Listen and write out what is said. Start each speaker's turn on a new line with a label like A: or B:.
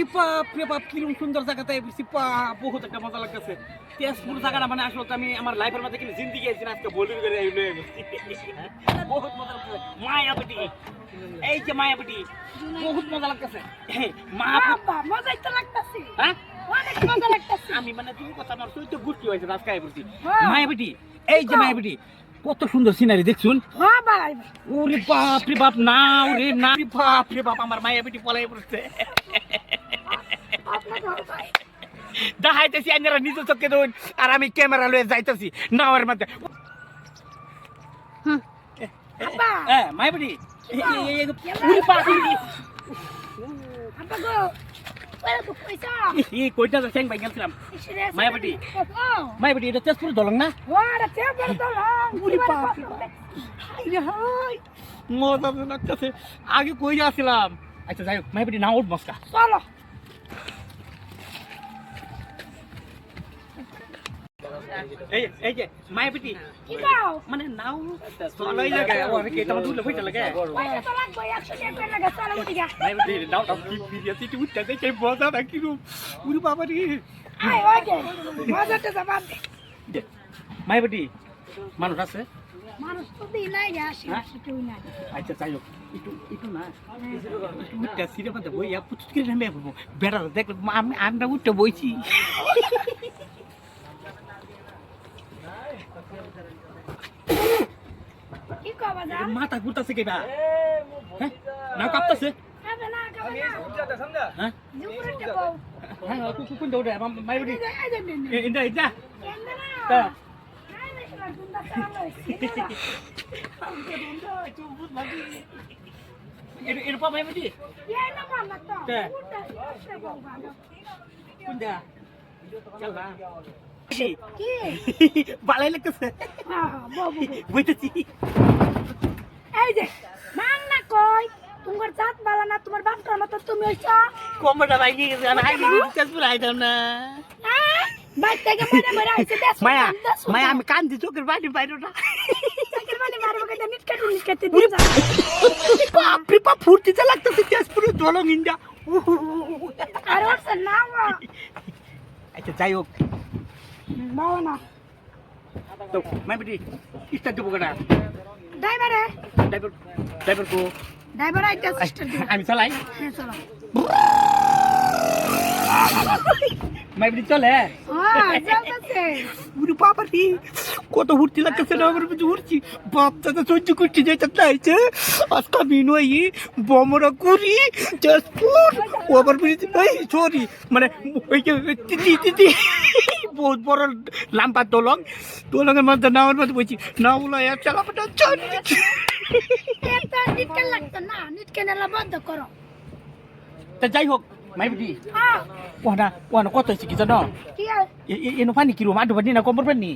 A: ওরে বাপ রে বাপ কীরকম সুন্দর জায়গাতে বহুত একটা মজা লাগতেছে। তেজপুর জায়গাটা মানে আসলে আমি আমার লাইফের মধ্যে কিন্তু জিন্দিগি আছি না আজকে বলি করে এগুলো বহুত মজা লাগতেছে। এই যে বহুত মজা লাগতেছে। মা
B: বাবা মজাই তো লাগতাছে।
A: হ্যাঁ?
B: অনেক মজা লাগতাছে।
A: আমি মানে তুমি কথা আমার চৈত্য গুষ্টি হয়েছে
B: হ্যাঁ।
A: মায়াবতী এই যে মায়াবতী কত সুন্দর সিনারি দেখছুন?
B: হ্যাঁ
A: ওরে বাপ রে বাপ না ওরে না। বাপ রে বাপ আমার মায়াবতী পলাই পড়ছে। দেখাইতেছি আপনারা নিজ চোখে দেখুন আর আমি ক্যামেরা লয়ে যাইতেছি নাওয়ার মধ্যে হ্যাঁ
B: ইসরে
A: মায়াবতী।
B: ও।
A: মায়াবতী এটা তেজপুর দলং না?
B: বড়
A: মজা লাগতেছে। আগে কই যাচ্ছিলাম আচ্ছা যাই হোক মায়াবতী না উঠ মস্কা
B: চলো।
A: এই এই যে মায়াবতী
B: কি দাও?
A: মানে নাও চলাই লাগে আর কি এটা দুলে হইতে লাগে?
B: পয়সা তো লাগবে একশো টাকা লাগে চলো উঠি গা
A: মায়াবতী নাও নাও কি ফিরিয়ে তুই উঠতে দেখে মজা না কি রূপ? উরি বাবা রে
B: আই ওকে মজাটা জবাব দে।
A: মায়াবতী মানুষ আছে?
B: মানুষ তো দিই নাই গা আসি
A: হ্যাঁ?
B: নাই।
A: আচ্ছা যাই হোক একটু একটু না। উঠতে সিরে মধ্যে বই পুচুত করে নেমে বেড়া দেখলে আমি আমরা উঠতে বইছি
B: কি কবা যা
A: মাথা ঘুরতেছে কেবা হ্যাঁ? না কাঁপতেছে।
B: খাবে না খাবে না।
A: হ্যাঁ? হ্যাঁ কোন দৌড়ে
B: দিন
A: ইন্দা ইন্দা। এরপর মায়াবতী
B: এই না মারলা তো।
A: তা।
B: গুন্ডা সে বাবা
A: কোন দা চল ভালোই লাগতেছে।
B: হ্যাঁ বাবু
A: বইতেছি
B: এই যে না কই? তোমার জাত বালা না তোমার বাপটার মতো তুমি হইছো?
A: কমটা ভাঙিয়ে গেছে আমি আগে তেজপুর আইতাম না।
B: হ্যাঁ? বাইক থেকে মরে মরে আইছে দেশ
A: মায়া মায়া আমি কান্দি চোখের বাড়ি বাইরে না
B: সাইকেল মানে মারবো কাটু নিট কাটতে দিয়ে যা
A: বাপরে বাপ ফুর্তিতে লাগতেছে তেজপুরে দলং ইন্ডিয়া।
B: আর ওর না
A: আচ্ছা যাই হোক।
B: বাবা না
A: তো মাইবেটি স্টার্ট দেবো কেনা
B: ড্রাইভারে
A: ড্রাইভার ড্রাইভার কো?
B: ড্রাইভার আইতে সিস্টার
A: আমি চালাই।
B: হ্যাঁ চলো।
A: চলে।
B: হ্যাঁ চলতেছে
A: উরে বাবা রে কত ফুর্তি লাগতেছে না আমার বুঝে উঠছি বাপ দাদা সহ্য করছি যে চাচ্ছে আইছে আজকে নই বমরা করি তেজপুর ও আবার বুঝেছি সরি মানে ওই যে তিতি তিতি। বহুত বড় লাম্বা দলং। দলঙের মধ্যে নাওয়ার মধ্যে বলছি না বলো এক চালাপাটা
B: না
A: তা যাই হোক মাইবুটি ওনা ওনা কত হয়েছে কি জানো? এনো পানি কিরম আড্ডু পানি না কম্বর পানি